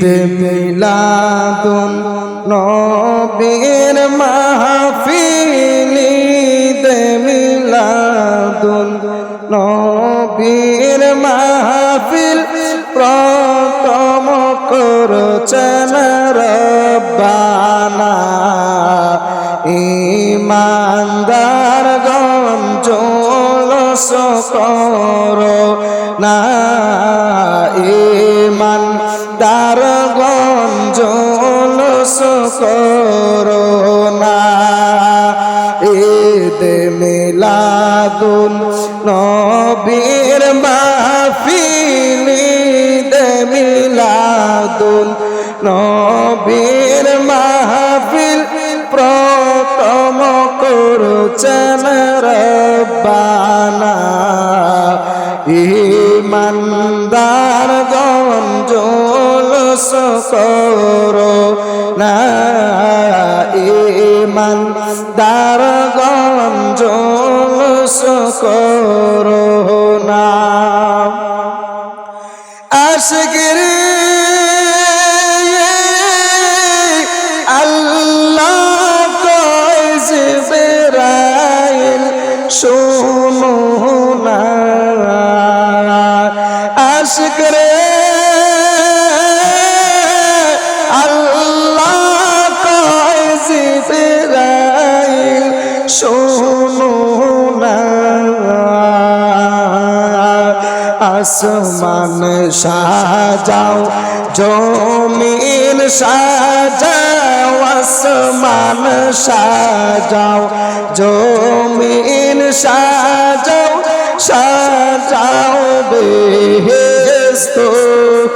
ঈদ মিলাদুন নবীর মাহফিল ঈদ মিলাদুন নবীর মাহফিল প্রথম করছেন ইমানদার গঞ্জলস করো না ঈদ মিলাদুন নবীর মাহফিল, ঈদ মিলাদুন নবীর মাহফিল। প্রথম করছেন রব্বানা। ইমানদার গঞ্জলস করো না ইমানদার গঞ্জলস করো না। আশগিরি আল্লাহ শুনো না। আসমান সাজাও, জমিন সাজাও, আসমান সাজাও, জমিন সাজাও সাজাও বেহেস্ত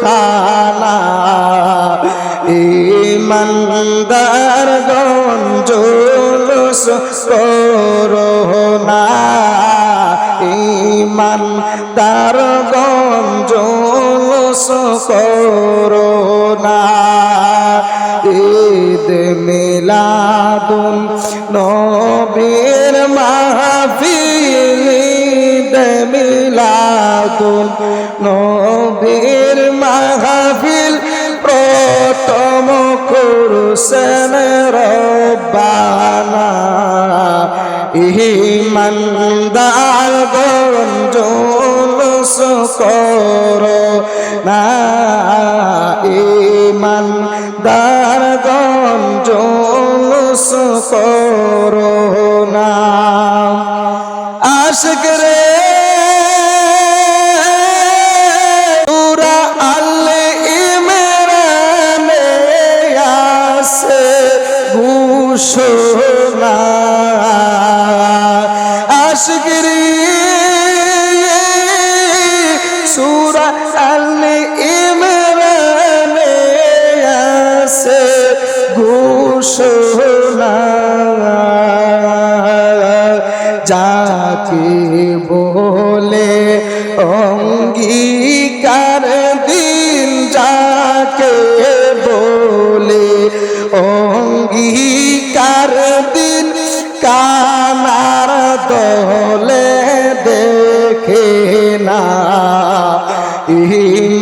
খানা ইমানদার গঞ্জলস করোনা ইমান তার গঞ্জলস করোনা। ঈদ মিলাদুন নবীর মাহফিল। ঈদ মিলাদুন নবীর মাহফিল। প্রথম করছেন রব্বানা। ইমানদার গঞ্জলস করো। না ইমানদার গঞ্জলস করো না। আশক রে পুরা আল্লে ইমরানে আসে ঘুষনা থাকিব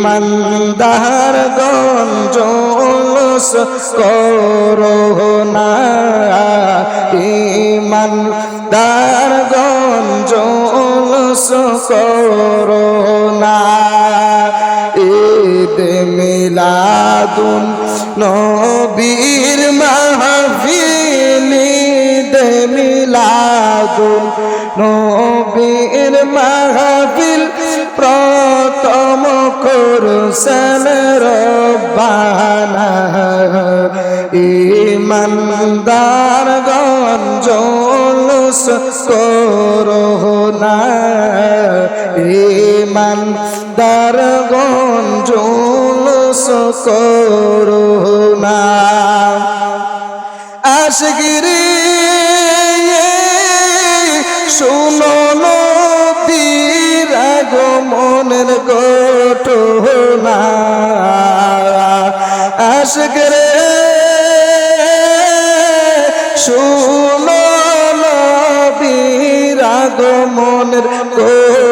ইমানদার গঞ্জলস করো না। ইমানদার গঞ্জলস করো না। ঈদ মিলাদুন নবীর মাহফিল, ঈদ মিলাদুন নবীর মাহফিল। করছেন রব্বানা ইমানদার গঞ্জলস করো না ইমানদার গঞ্জলস করো না আশগিরি শুনো নদীর আগমনের আশগরে শুনো নদীর আগমনের পুষ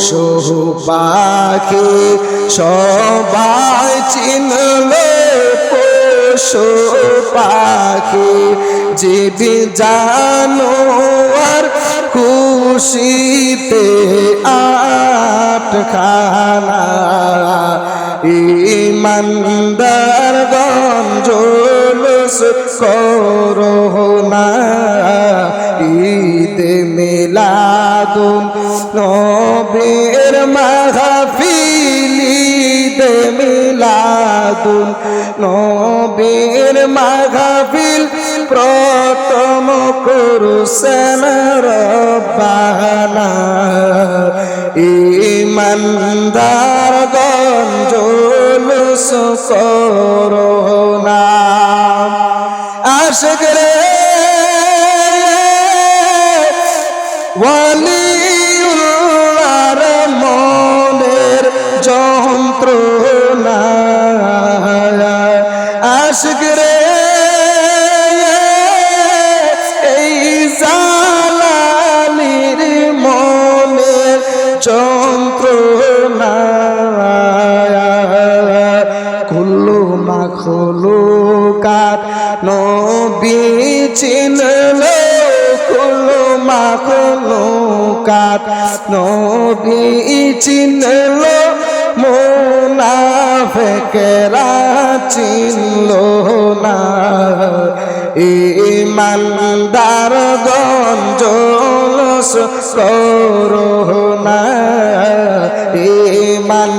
পশু পাখি সবাই চিনল পশু পাখি। জীবি জানো আর খুশিতে আটখানা ইমানদার গঞ্জলস করোনা ঈদ মিলাদুন নবীর মাহফিল ঈদ মিলাদুন নবীর মাহফিল প্রথম করুসেন রব্বানা ইমানদার গঞ্জলস করোনা আশক রে নবী চিনল মোনাফেকেরা চিনল না। ইমানদার গঞ্জলস করোনা ইমান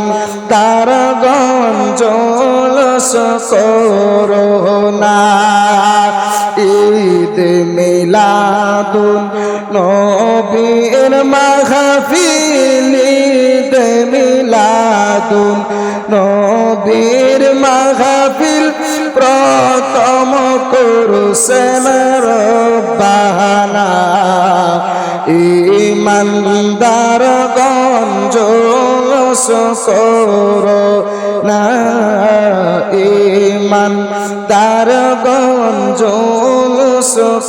তার গঞ্জলস করোনা ঈদ মিলাদুন নবীর মাহফিল ঈদ মিলাদুন নবীর মাহফিল প্রথম করুসেন রব্বানা। ইমানদার গঞ্জলস করো না ইমান তার গঞ্জ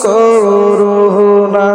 করো না